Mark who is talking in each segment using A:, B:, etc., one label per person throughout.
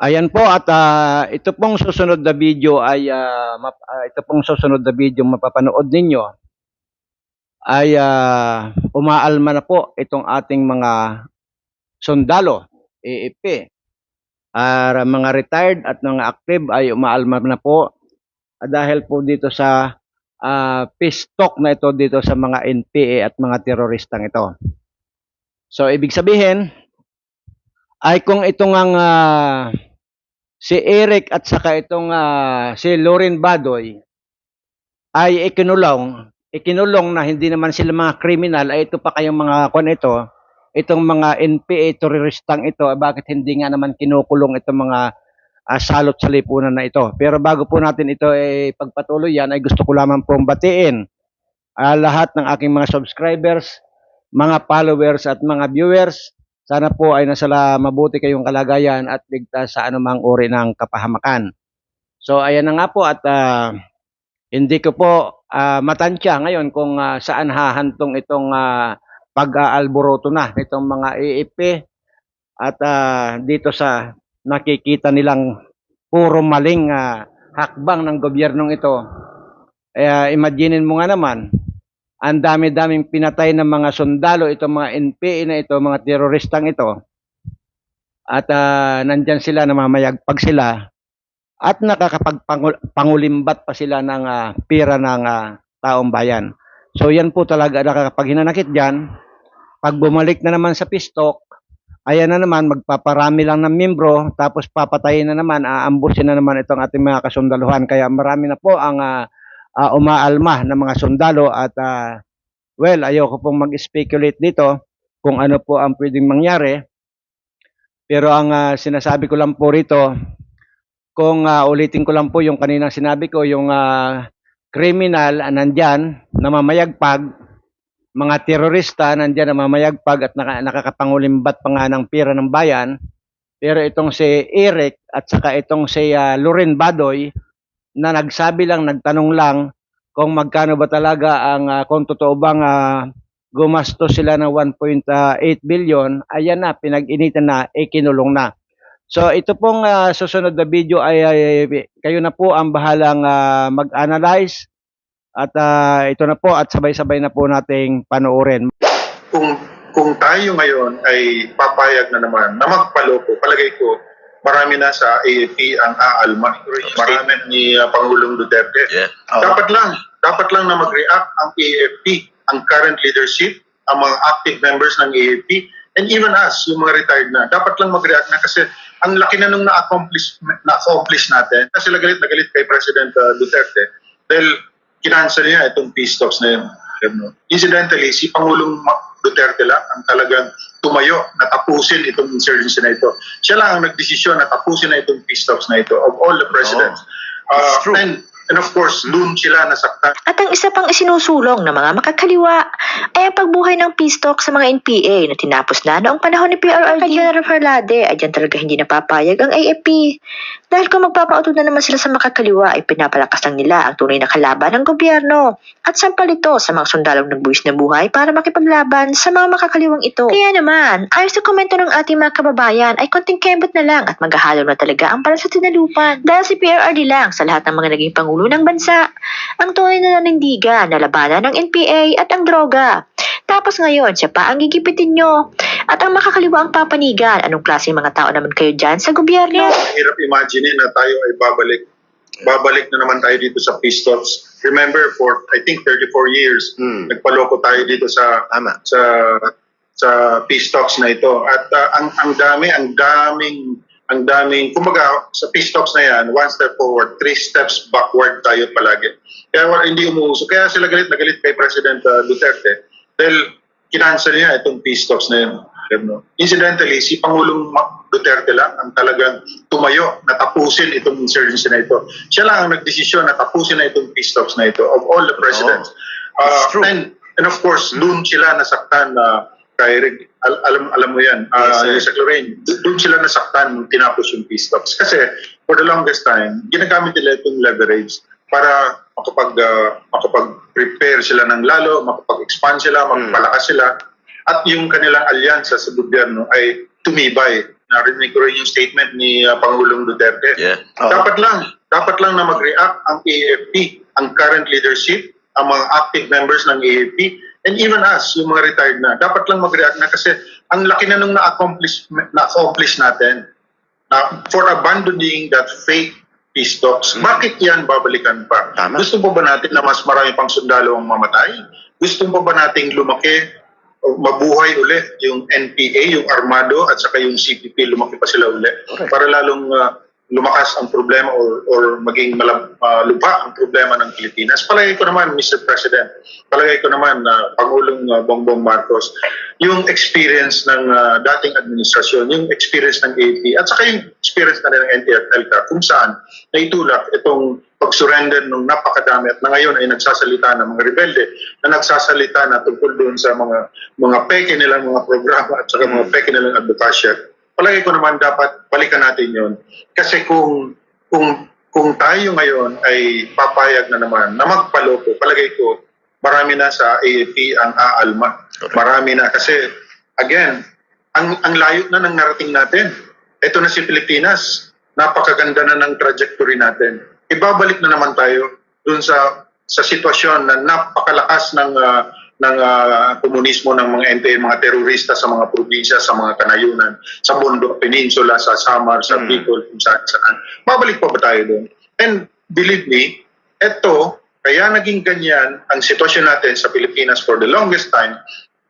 A: Ayan po at ah, ito pong susunod na video ay ah, map- ah, ito pong susunod na video mapapanood ninyo ay ah, umaalma na po itong ating mga sundalo, AFP. Ah, mga retired at mga active ay umaalma na po ah, dahil po dito sa ah, peace talk na ito dito sa mga NPA at mga teroristang ito. So ibig sabihin ay kung itong ang ah, si Eric at saka itong ah, si Loren Badoy ay ikinulong, ikinulong na hindi naman sila mga kriminal, ay ito pa kayong mga kon ito, itong mga NPA teroristang ito, bakit hindi nga naman kinukulong itong mga ah, salot sa lipunan na ito. Pero bago po natin ito ay pagpatuloy yan, ay gusto ko lamang pong batiin ah, lahat ng aking mga subscribers, mga followers at mga viewers. Sana po ay nasa mabuti kayong kalagayan at ligtas sa anumang uri ng kapahamakan. So ayan na nga po at ah, hindi ko po ah, matansya ngayon kung ah, saan hahantong itong ah, pag-aalboroto na nitong mga AFP at ah, dito sa nakikita nilang puro maling ah, hakbang ng gobyernong ito. Eh, imaginin mo nga naman, ang dami-daming pinatay ng mga sundalo, itong mga NPA na ito, mga teroristang ito. At ah, nandyan sila, namamayagpag sila. At nakakapagpangulimbat pa sila ng ah, pira ng ah, taong bayan. So yan po talaga nakakapaghinanakit dyan. Pag bumalik na naman sa pistok, ayan na naman, magpaparami lang ng membro, tapos papatayin na naman, aambusin na naman itong ating mga kasundaluhan. Kaya marami na po ang ah, ah, umaalma ng mga sundalo at ah, well, ayoko pong mag-speculate dito kung ano po ang pwedeng mangyari. Pero ang ah, sinasabi ko lang po rito, kung ah, ulitin ko lang po yung kaninang sinabi ko, yung ah, criminal ah, nandyan, namamayagpag, mga terorista nandyan namamayagpag at naka, nakakapangulimbat pa nga ng pira ng bayan. Pero itong si Eric at saka itong si ah, Loren Badoy na nagsabi lang, nagtanong lang kung magkano ba talaga ang ah, kung totoo bang ah, gumastos sila ng 1.8 billion, ayan na, pinag-initan na, ikinulong na. So ito pong ah, susunod na video ay, ay- kayo na po ang bahalang ah, mag-analyze at ah, ito na po at sabay-sabay na po nating panoorin.
B: kung kung tayo ngayon ay papayag na naman na magpaloko, palagay ko, marami na sa AFP ang aalma. Marami ni uh, Pangulong Duterte.
C: Yeah.
B: Dapat lang, dapat lang na mag-react ang AFP, ang current leadership, ang mga active members ng AFP, and even us, yung mga retired na. Dapat lang mag-react na kasi ang laki na nung na-accomplish, na-accomplish natin. Kasi galit na galit kay President uh, Duterte dahil kinansel niya itong peace talks na yun. Alam mo. Incidentally, si Pangulong Duterte lang ang talagang tumayo na tapusin itong insurgency na ito. Siya lang ang nagdesisyon na tapusin na itong peace talks na ito of all the presidents.
C: That's
B: Uh,
C: true.
B: and, and of course, doon sila nasaktan.
D: At ang isa pang isinusulong ng mga makakaliwa ay ang pagbuhay ng peace talk sa mga NPA na tinapos na noong panahon ni PRRD. Kay General Farlade ay dyan talaga hindi napapayag ang AFP. Dahil kung magpapautod na naman sila sa makakaliwa ay pinapalakas lang nila ang tunay na kalaban ng gobyerno. At sampal ito sa mga sundalong nagbuwis na buhay para makipaglaban sa mga makakaliwang ito. Kaya naman, ayon sa komento ng ating mga kababayan ay konting kembot na lang at maghahalo na talaga ang para sa tinalupan. Dahil si PRRD lang sa lahat ng mga naging pangulo ng bansa ang tunay na nanindigan na labanan ng NPA at ang droga. Tapos ngayon, siya pa ang gigipitin nyo. At ang makakaliwa ang papanigan, anong klaseng mga tao naman kayo dyan sa gobyerno?
B: Hirap imagine na tayo ay babalik. Babalik na naman tayo dito sa talks. Remember, for I think 34 years,
C: Hmm.
B: nagpaloko tayo dito sa
C: Tama.
B: sa sa talks na ito. At uh, ang ang dami, ang daming ang daming, kumbaga sa talks na yan, one step forward, three steps backward tayo palagi. Kaya wala, hindi umuuso. Kaya sila galit na galit kay President uh, Duterte dahil kinansel niya itong peace talks na yun. Mo. Incidentally, si Pangulong Duterte lang ang talagang tumayo na tapusin itong insurgency na ito. Siya lang ang nagdesisyon na tapusin na itong peace talks na ito of all the presidents.
C: That's
B: Uh,
C: true.
B: and, and of course, doon sila nasaktan na kay Rick, al- alam alam mo yan, uh,
C: Yes,
B: sa Lorraine, do- doon sila nasaktan nung tinapos yung peace talks. Kasi for the longest time, ginagamit nila itong leverage para makapag uh, makapag-prepare sila ng lalo, makapag-expand sila,
C: Hmm.
B: magpalakas sila at yung kanilang alyansa sa gobyerno ay tumibay. narinig ko rin yung statement ni uh, Pangulong Duterte.
C: Yeah.
B: Dapat lang, dapat lang na mag-react ang AFP, ang current leadership, ang mga active members ng AFP, and even us, yung mga retired na. Dapat lang mag-react na kasi ang laki na nung na-accomplish, na-accomplish natin na for abandoning that fake peace talks. Bakit yan babalikan pa?
C: Tama.
B: Gusto pa ba natin na mas marami pang sundalo ang mamatay? Gusto pa ba nating lumaki mabuhay ulit yung NPA, yung Armado at saka yung CPP lumaki pa sila ulit
C: Correct.
B: para lalong uh, lumakas ang problema or, or maging malab, uh, ang problema ng Pilipinas. Palagay ko naman, Mr. President, palagay ko naman na Pangulong uh, Bongbong Marcos, yung experience ng uh, dating administrasyon, yung experience ng AP, at saka yung experience na rin ng NTF-ELCA, kung saan naitulak itong pag-surrender ng napakadami at na ngayon ay nagsasalita ng mga rebelde na nagsasalita na tungkol doon sa mga mga peke nilang mga programa at saka mga peke nilang advokasya. Palagay ko naman dapat balikan natin yon kasi kung kung kung tayo ngayon ay papayag na naman na magpaloko, palagay ko marami na sa AFP ang aalma. Marami na kasi again, ang ang layo na ng narating natin. Ito na si Pilipinas. Napakaganda na ng trajectory natin. Ibabalik na naman tayo dun sa sa sitwasyon na napakalakas ng ah, ng ah, komunismo ng mga NPA, mga terorista sa mga probinsya, sa mga kanayunan, sa Bundok Peninsula, sa Samar, sa
C: Mm.
B: Bicol, kung saan saan. Babalik pa ba tayo doon? And believe me, eto, kaya naging ganyan ang sitwasyon natin sa Pilipinas for the longest time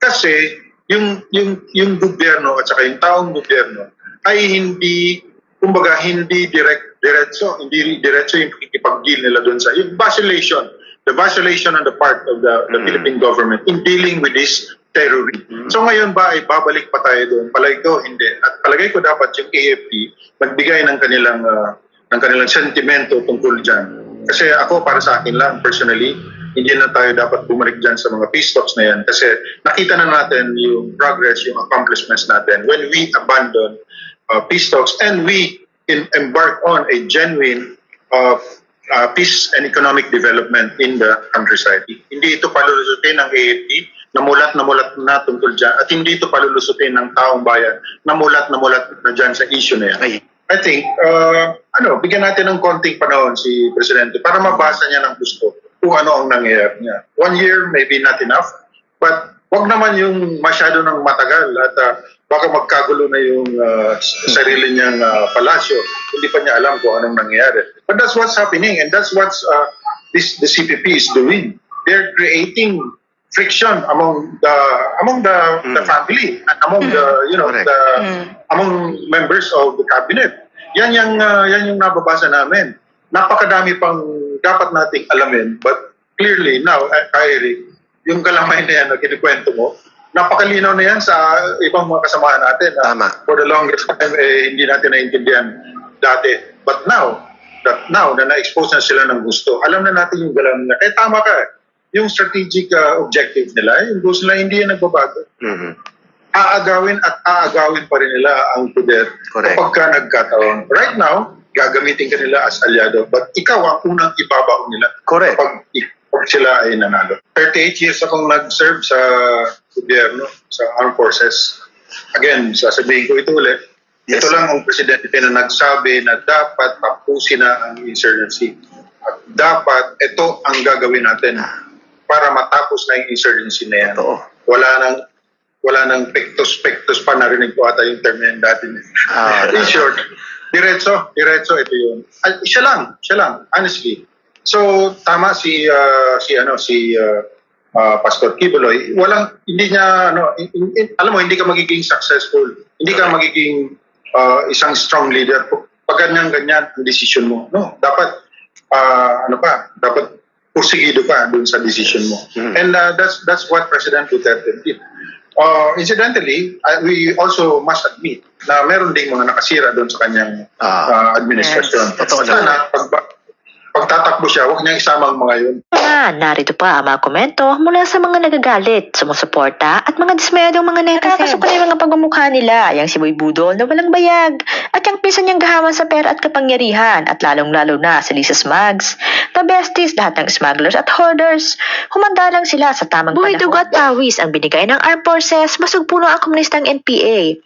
B: kasi yung yung yung gobyerno at saka yung taong gobyerno ay hindi kumbaga hindi direct diretso hindi diretso yung pakikipag-deal nila doon sa yung vacillation the vacillation on the part of the, the
C: Mm.
B: Philippine government in dealing with this terrorism. So ngayon ba ay babalik pa tayo doon? Palagay ko hindi. At palagay ko dapat yung AFP magbigay ng kanilang ah, ng kanilang sentimento tungkol diyan. Kasi ako para sa akin lang personally hindi na tayo dapat bumalik dyan sa mga peace talks na yan kasi nakita na natin yung progress, yung accomplishments natin when we abandon uh, peace talks and we in, embark on a genuine uh, uh, peace and economic development in the countryside. Hindi ito palulusutin ng AFP na mulat na mulat na tungkol dyan at hindi ito palulusutin ng taong bayan na mulat na mulat na dyan sa issue na yan.
C: Ay,
B: I think, uh, ano, bigyan natin ng konting panahon si Presidente para mabasa niya ng gusto kung ano ang nangyayari niya. One year, maybe not enough, but wag naman yung masyado ng matagal at uh, baka magkagulo na yung uh, sarili niyang uh, palasyo. Hindi pa niya alam kung anong nangyayari. But that's what's happening and that's what's uh, this the CPP is doing. They're creating friction among the among the, the
C: Mm.
B: family and among the you know
C: Correct.
B: the
D: Mm.
B: among members of the cabinet. Yan yung uh, yan yung nababasa namin. Napakadami pang dapat nating alamin but clearly now uh, Kyrie, yung kalamay na yan na kinikwento mo, napakalinaw na yan sa ibang mga kasamahan natin. na
C: Tama.
B: For the longest time eh, hindi natin naintindihan dati. But now, that now na na-expose na sila ng gusto, alam na natin yung galaw nila. Kaya tama ka. Yung strategic uh, objective nila, yung gusto nila, hindi yan nagbabago
C: mhm.
B: aagawin at aagawin pa rin nila ang poder
C: Correct.
B: kapag ka nagkataon. Right now, gagamitin ka nila as aliado but ikaw ang unang ibabaw nila
C: Correct.
B: kapag, sila ay nanalo. 38 years akong nag-serve sa gobyerno, sa armed forces. Again, sasabihin ko ito ulit.
C: Yes.
B: Ito lang ang presidente na nagsabi na dapat tapusin na ang insurgency. At dapat ito ang gagawin natin para matapos na yung insurgency na yan
C: Totoo.
B: wala nang wala nang pectus-pectus pa narinig ko ata yung term yun dati.
C: Ah,
B: In short, diretso, diretso ito yun. At siya lang, siya lang, honestly. So, tama si, ah, si, ano, si ah, ah, Pastor Kibuloy. Walang, hindi niya, ano, in- in- alam mo, hindi ka magiging successful. Hindi ka magiging ah, isang strong leader. Pag ganyan-ganyan ang decision mo. No, dapat, ah, ano pa, dapat porsigido ka dun sa decision mo.
C: Mhm.
B: And uh, that's that's what President Duterte did. Uh, incidentally, I- we also must admit na meron ding mga nakasira doon sa kanyang
C: Ah.
B: uh, administrasyon.
C: Yes. Totoo.
B: Sana, pag, pagtatakbo siya, huwag niya isama ang mga yun.
D: Na, narito pa ang mga komento mula sa mga nagagalit, sumusuporta at mga dismayadong mga netizen. Nakakasuko na yung mga pagmumukha nila, yung si Boy Budol na walang bayag, at yung pisa niyang gahaman sa pera at kapangyarihan, at lalong-lalo na si Lisa Smugs. The besties, lahat ng smugglers at hoarders. Humanda lang sila sa tamang Buhay panahon. dugo at pawis ang binigay ng armed forces, masugpuno ang komunistang NPA.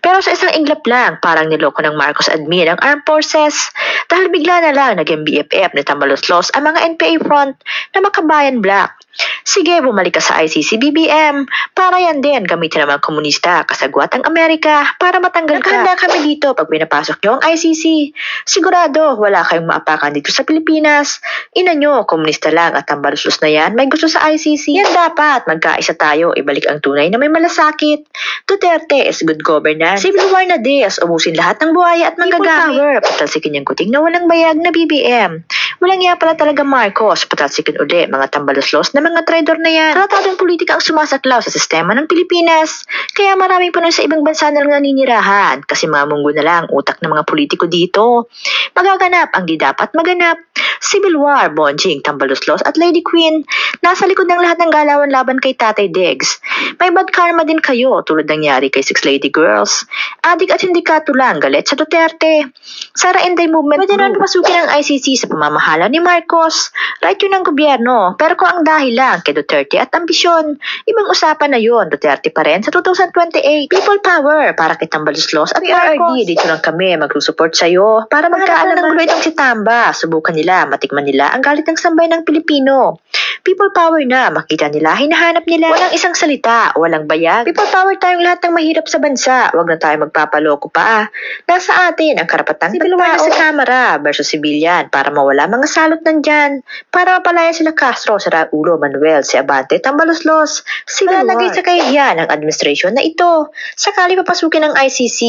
D: Pero sa isang iglap lang, parang niloko ng Marcos admin ang armed forces dahil bigla na lang naging BFF ni Tambaloslos ang mga NPA front na makabayan black. Sige, bumalik ka sa ICC BBM para yan din gamitin ng mga komunista kasagwat ang Amerika para matanggal ka. Naghanda kami dito pag pinapasok nyo ang ICC. Sigurado, wala kayong maapakan dito sa Pilipinas. Ina nyo, komunista lang at tambaluslos na yan, may gusto sa ICC. Yan dapat, magkaisa tayo, ibalik ang tunay na may malasakit. Duterte is good governance. Civil war na des, ubusin lahat ng buhaya at manggagamit. People power, patalsikin yung kuting na walang bayag na BBM. Walang nga pala talaga Marcos, patalsikin uli mga tambaluslos na mga traidor na yan. Tratadong politika ang sumasaklaw sa sistema ng Pilipinas. Kaya maraming Pinoy sa ibang bansa na lang naninirahan kasi mga munggo na lang utak ng mga politiko dito. Magaganap ang di dapat maganap. Civil War, Bonjing, Tambaluslos at Lady Queen. Nasa likod ng lahat ng galawan laban kay Tatay Diggs. May bad karma din kayo tulad nangyari kay Six Lady Girls. Adik at sindikato lang galit sa Duterte. Sara Inday Movement Pwede na pasukin ang ICC sa pamamahala ni Marcos. Right yun ang gobyerno. Pero kung ang dahil lang kay Duterte at ambisyon, ibang usapan na yun. Duterte pa rin sa 2028. People power para kay Tambaluslos at PRD. Dito lang kami magsusupport sa'yo para magkaalam ng gulo itong si Tamba. Subukan nila, matikman nila ang galit ng sambay ng Pilipino. People power na, makita nila, hinahanap nila. Walang isang salita, walang bayag. People power tayong lahat ng mahirap sa bansa. Huwag na tayo magpapaloko pa. Nasa atin ang karapatang Civil war sa kamera versus civilian para mawala mga salot nandyan. Para mapalaya sila Castro, si Raulo, Manuel, si Abante, Tambaloslos. Civil Malalagay sa kahihiyan ng administrasyon na ito. Sakali papasukin ng ICC.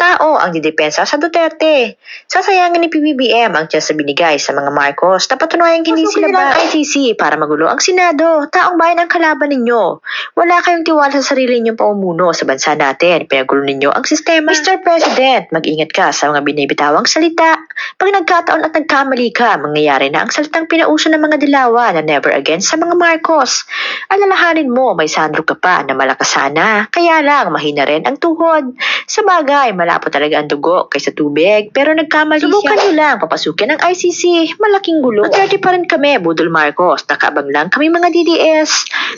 D: Tao ang didepensa sa Duterte. Sasayangin ni PBBM ang tiyan sa binigay sa mga Marcos na patunayang hindi sila ba ICC para magulo ang Senado. Taong bayan ang kalaban ninyo. Wala kayong tiwala sa sarili ninyong pamumuno sa bansa natin. Pinagulo ninyo ang sistema. Mr. President, mag-ingat ka sa mga binibitawang salita. Pag nagkataon at nagkamali ka, mangyayari na ang salitang pinauso ng mga dilawa na never again sa mga Marcos. Alalahanin mo, may sandro ka pa na malakas sana. Kaya lang, mahina rin ang tuhod. Sa bagay, malapo talaga ang dugo kaysa tubig. Pero nagkamali Subukan siya. nyo lang, papasukin ng ICC. Malaking gulo. Mag-30 pa rin kami, Budol Marcos. Nakaabang lang kami mga DDS.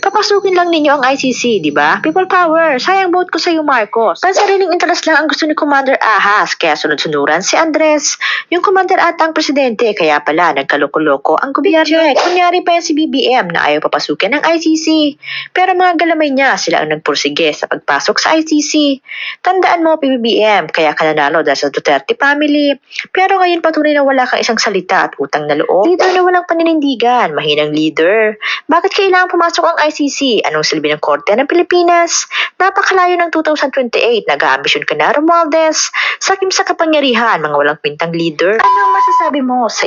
D: Papasukin lang ninyo ang ICC, di ba? People power. Sayang vote ko sa iyo, Marcos. Pansariling interest lang ang gusto ni Commander Ahas. Kaya sunod-sunuran si Andres. Yung commander ata ang presidente. Kaya pala, nagkaloko-loko ang gobyerno. Kunyari pa yan si BBM na ayaw papasukin ng ICC. Pero mga galamay niya, sila ang nagpursige sa pagpasok sa ICC. Tandaan mo, PBBM, kaya ka nanalo dahil sa Duterte family. Pero ngayon patunay na wala kang isang salita at utang na loob. Leader na walang paninindigan, mahinang leader. Bakit kailangan pumasok ang ICC? Anong silbi ng korte ng Pilipinas? Napakalayo ng 2028, nag-aambisyon ka na, Romualdez. Sakim sa kapangyarihan, mga walang pintang leader. Ano ang masasabi mo sa